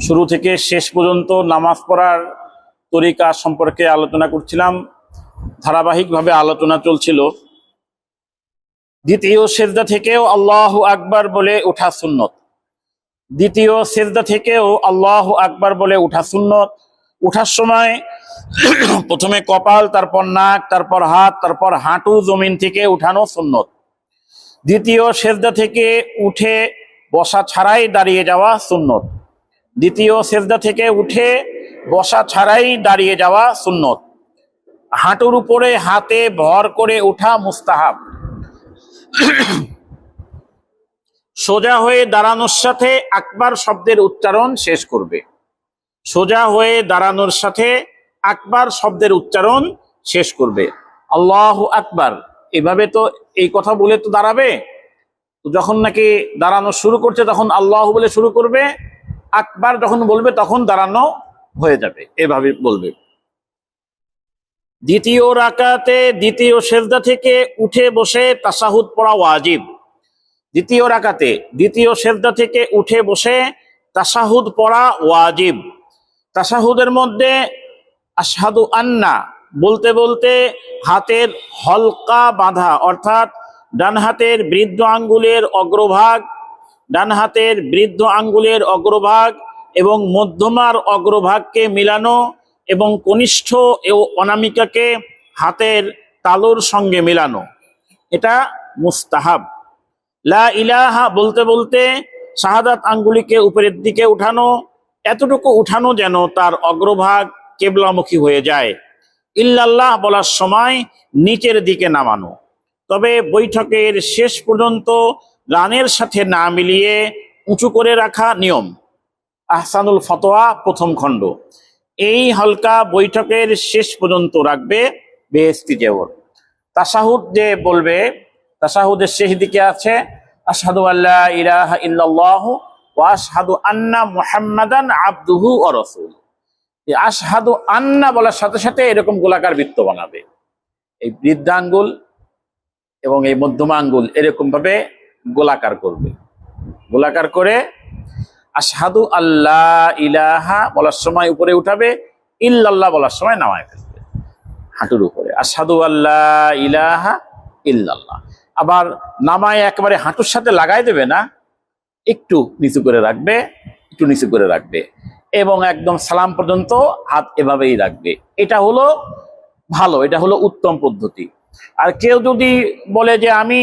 শুরু থেকে শেষ পর্যন্ত নামাজ পড়ার তরিকা সম্পর্কে আলোচনা করছিলাম। ধারাবাহিকভাবে আলোচনা চলছিল। দ্বিতীয় সেজদা থেকেও আল্লাহ আকবার বলে উঠা সুন্নত। দ্বিতীয় সেজদা থেকেও আল্লাহ আকবার বলে উঠা সুন্নত। উঠার সময় প্রথমে কপাল, তারপর নাক, তারপর হাত, তারপর হাঁটু জমিন থেকে উঠানো সুন্নত। দ্বিতীয় সেজদা থেকে উঠে বসা ছাড়াই দাঁড়িয়ে যাওয়া সুন্নত। দ্বিতীয় সেজদা থেকে উঠে বসা ছাড়াই দাঁড়িয়ে যাওয়া সুন্নত। হাঁটুর উপরে হাতে ভর করে উঠা মুস্তাহাব। সোজা হয়ে দাঁড়ানোর সাথে আকবার শব্দের উচ্চারণ শেষ করবে। সোজা হয়ে দাঁড়ানোর সাথে আকবার শব্দের উচ্চারণ শেষ করবে। আল্লাহ আকবার। এভাবে তো এই কথা বলে তো দাঁড়াবে? যখন নাকি দাঁড়ানো শুরু করছে, তখন আল্লাহ বলে শুরু করবে? আকবার যখন বলবে, তখন দাঁড়ানো হয়ে যাবে। এভাবে বলবে। দ্বিতীয় রাকাতে, দ্বিতীয় সেজদা থেকে উঠে বসে তাসাহুদ পড়া ওয়াজিব। দ্বিতীয় রাকাতে, দ্বিতীয় সেজদা থেকে উঠে বসে তাসাহুদ পড়া ওয়াজিব। তাসাহুদের মধ্যে আসাদু আন্না, বলতে বলতে হাতের হলকা বাঁধা, অর্থাৎ ডান হাতের বৃদ্ধ আঙ্গুলের অগ্রভাগ ডান হাতের বৃদ্ধ আঙ্গুলের অগ্রভাগ এবং মধ্যমার অগ্রভাগকে মিলানো এবং কনিষ্ঠ ও অনামিকাকে হাতের তালুর সঙ্গে মিলানো। এটা মুস্তাহাব। লা ইলাহা বলতে বলতে শাহাদাত আঙ্গুলিকে উপরের দিকে উঠানো, এতটুকু উঠানো যেন তার অগ্রভাগ কেবলামুখী হয়ে যায়। ইল্লাল্লাহ বলার সময় নিচের দিকে নামানো। তবে বৈঠকের শেষ পর্যন্ত গানের সাথে না মিলিয়ে উঁচু করে রাখা নিয়ম। আহসানুল ফতোয়া প্রথম খণ্ড। এই হালকা বৈঠকের শেষ পর্যন্ত রাখবে বেহেস্তি জেওর। তাসাহুদ যে বলবে, তাসাহুদের শেষ দিকে আছে? আশহাদু আল্লাহ ইলাহা ইল্লাল্লাহ ওয়া আশহাদু আন্না মুহাম্মাদান আব্দুহু ওয়া রাসূল। এই আন্না বলার সাথে সাথে এরকম গোলাকার বৃত্ত বানাবে। এই বৃদ্ধাঙ্গুল এবং এই মধ্যমা আঙ্গুল এরকম ভাবে গোলাকার করবে। গোলাকার করে আশহাদু আল্লাহ ইলাহা বলার সময় উপরে উঠাবে, ইল্লাল্লাহ বলার সময় নামায় ফেলবে। হাঁটুর উপরে, আশহাদু আল্লাহ ইলাহা ইল্লাল্লাহ। আবার নামায় একেবারে হাঁটুর সাথে লাগাই দেবে না, একটু নিচু করে রাখবে, একটু নিচু করে রাখবে এবং একদম সালাম পর্যন্ত হাত এভাবেই রাখবে। এটা হলো ভালো, এটা হলো উত্তম পদ্ধতি। আর কেউ যদি বলে যে আমি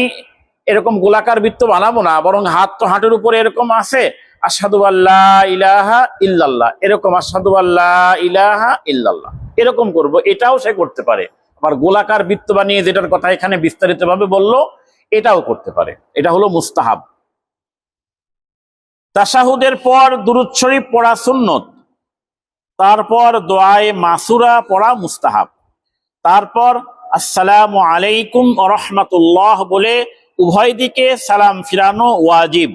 এরকম গোলাকার বৃত্ত বানাবো না, বরং হাত তো হাঁটুর উপরে এরকম আছে আসাদু আল্লাহ ইলাহা ইল্লাল্লাহ। এরকম আসাদু আল্লাহ ইলাহা ইল্লাল্লাহ। এরকম করব, এটাও সে করতে পারে। আবার গোলাকার বৃত্ত বানিয়ে যেটার কথা এখানে বিস্তারিত ভাবে বলল, এটাও করতে পারে। এটা হলো মুস্তাহাব। তাসাহুদের পর দুরুদ শরীফ পড়া সুন্নত, তারপর দোয়ায়ে মাসুরা পড়া মুস্তাহাব, তারপর আসসালামু আলাইকুম রহমাতুল্লাহ বলে উভয় দিকে সালাম ফিরানো ওয়াজিব।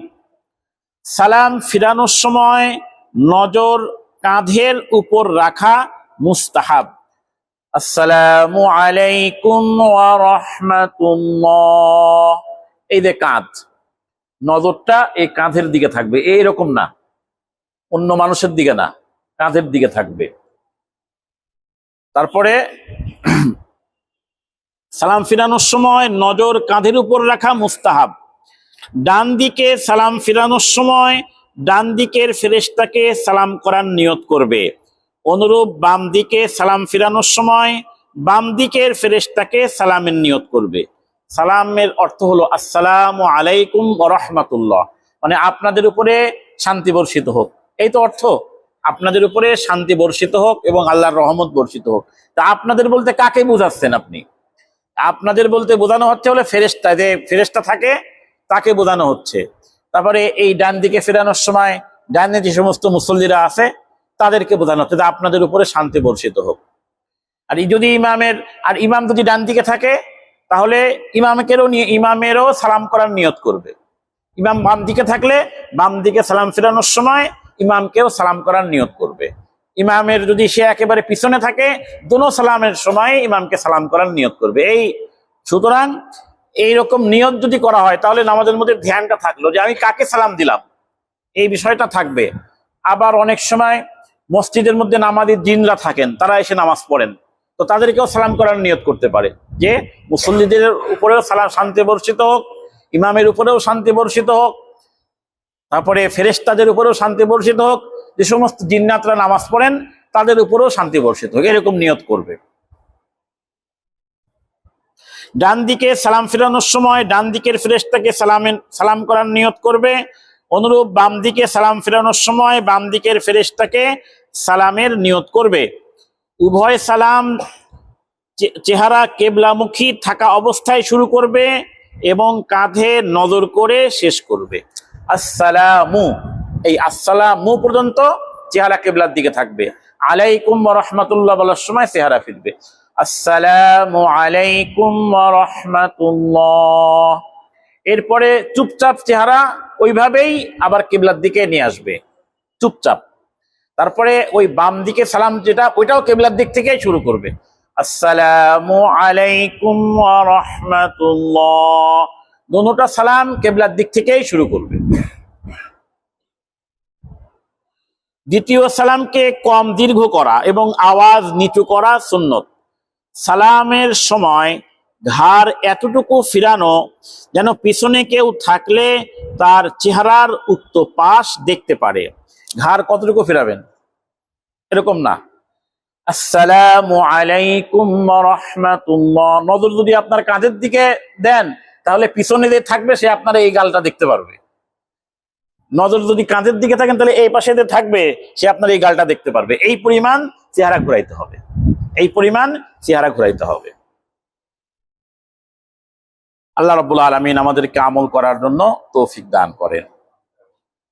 সালাম ফিরানোর সময় নজর কাঁধের উপর রাখা মুস্তাহাব। আসসালামু আলাইকুম রাহমাতুল্লাহ। এই যে কাঁধ, নজরটা এই কাঁধের দিকে থাকবে। এইরকম না, অন্য মানুষের দিকে না, কাঁধের দিকে থাকবে। তারপরে সালাম ফিরানোর সময় নজর কাঁধের উপর রাখা মুস্তাহাব। ডান দিকে সালাম ফিরানোর সময় ডান দিকের ফেরেশতাকে সালাম করার নিয়ত করবে। অনুরূপ বাম দিকে সালাম ফিরানোর সময় বাম দিকের ফেরেশতাকে সালামের নিয়ত করবে। সালামের অর্থ হলো আসসালামু আলাইকুম রহমাতুল্লাহ। মানে আপনাদের উপরে শান্তি বর্ষিত হোক। এই তো অর্থ। আপনাদের উপরে শান্তি বর্ষিত হোক এবং আল্লাহর রহমত বর্ষিত হোক। তা আপনাদের বলতে কাকে বোঝাচ্ছেন আপনি? আপনাদের বলতে বোঝানো হচ্ছে হলে ফেরেস্তা যে ফেরেস্তা থাকে, তাকে বোঝানো হচ্ছে। তারপরে এই ডান দিকে ফেরানোর সময়, ডানে যে সমস্ত মুসল্লিরা আছে, তাদেরকে বোঝানো হচ্ছে আপনাদের উপরে শান্তি বর্ষিত হোক। আর যদি ইমামের, আর ইমাম যদি ডান দিকে থাকে, তাহলে ইমামকেরও নিয়ে, ইমামেরও সালাম করার নিয়ত করবে। ইমাম বাম দিকে থাকলে বাম দিকে সালাম ফেরানোর সময় ইমামকেও সালাম করার নিয়ত করবে। ইমামের যদি সে একেবারে পিছনে থাকে, দুনো সালামের সময় ইমামকে সালাম করার নিয়ত করবে। এই, সুতরাং এইরকম নিয়ত যদি করা হয়, তাহলে নামাজের মধ্যে ধ্যানটা থাকল যে আমি কাকে সালাম দিলাম? এই বিষয়টা থাকবে। আবার অনেক সময় মসজিদের মধ্যে নামাজি জিনরা থাকেন, তারা এসে নামাজ পড়েন। তো তাদেরকেও সালাম করার নিয়ত করতে পারে। যে মুসল্লিদের উপরেও সালাম শান্তি বর্ষিত হোক, ইমামের উপরেও শান্তি বর্ষিত হোক, তারপরে ফেরেশতাদের উপরেও শান্তি বর্ষিত হোক যে সমস্ত জিন্নাতরা নামাজ পড়েন, তাদের উপরেও শান্তি বর্ষিত হোক, এরকম নিয়ত করবে। ডান দিকে সালাম ফেরানোর সময় ডান দিকের ফেরেশতাকে সালামের সালাম করার নিয়ত করবে। অনুরূপ বাম দিকে সালাম ফেরানোর সময় বাম দিকের ফেরেশতাকে সালামের নিয়ত করবে। উভয় সালাম চেহারা কেবলামুখী থাকা অবস্থায় শুরু করবে এবং কাঁধে নজর করে শেষ করবে। আসসালামু এই আসসালামু পর্যন্ত চেহারা কেবলার দিকে থাকবে। আলাইকুম রহমতুল্লাহ বলার সময় চেহারা ফিরবে। আসসালামু আলাইকুম রহমতুল্লাহ। এরপরে চুপচাপ চেহারা ওইভাবেই আবার কেবলার দিকে নিয়ে আসবে। চুপচাপ। তারপরে ওই বাম দিকে সালাম যেটা, ওইটাও কেবলার দিক থেকেই শুরু করবে। আসসালামু আলাইকুম রাহমাতুল্লাহ। দোনোটা সালাম কেবলার দিক থেকেই শুরু করবে। দ্বিতীয় সালামকে কম দীর্ঘ করা এবং আওয়াজ নিচু করা সুন্নত। সালামের সময় ঘাড় এতটুকু ফিরানো যেন পিছনে কেউ থাকলে তার চেহারার উক্ত পাশ দেখতে পারে। ঘাড় কতটুকু ফিরাবেন? এরকম না। আসসালামু আলাইকুম রহমাতুল্লাহ। নজর যদি আপনার কাঁধের দিকে দেন, তাহলে পিছনে যে থাকবে, সে আপনার এই গালটা দেখতে পারবে। নজর যদি কাঁধের দিকে থাকেন, তাহলে এই পাশে থাকবে, সে আপনার এই গালটা দেখতে পারবে। এই পরিমাণ চেহারা ঘুরাইতে হবে। এই পরিমাণ চেহারা ঘুরাইতে হবে। আল্লাহ রবুল্লা আলমিন আমাদেরকে আমল করার জন্য তৌফিক দান করেন।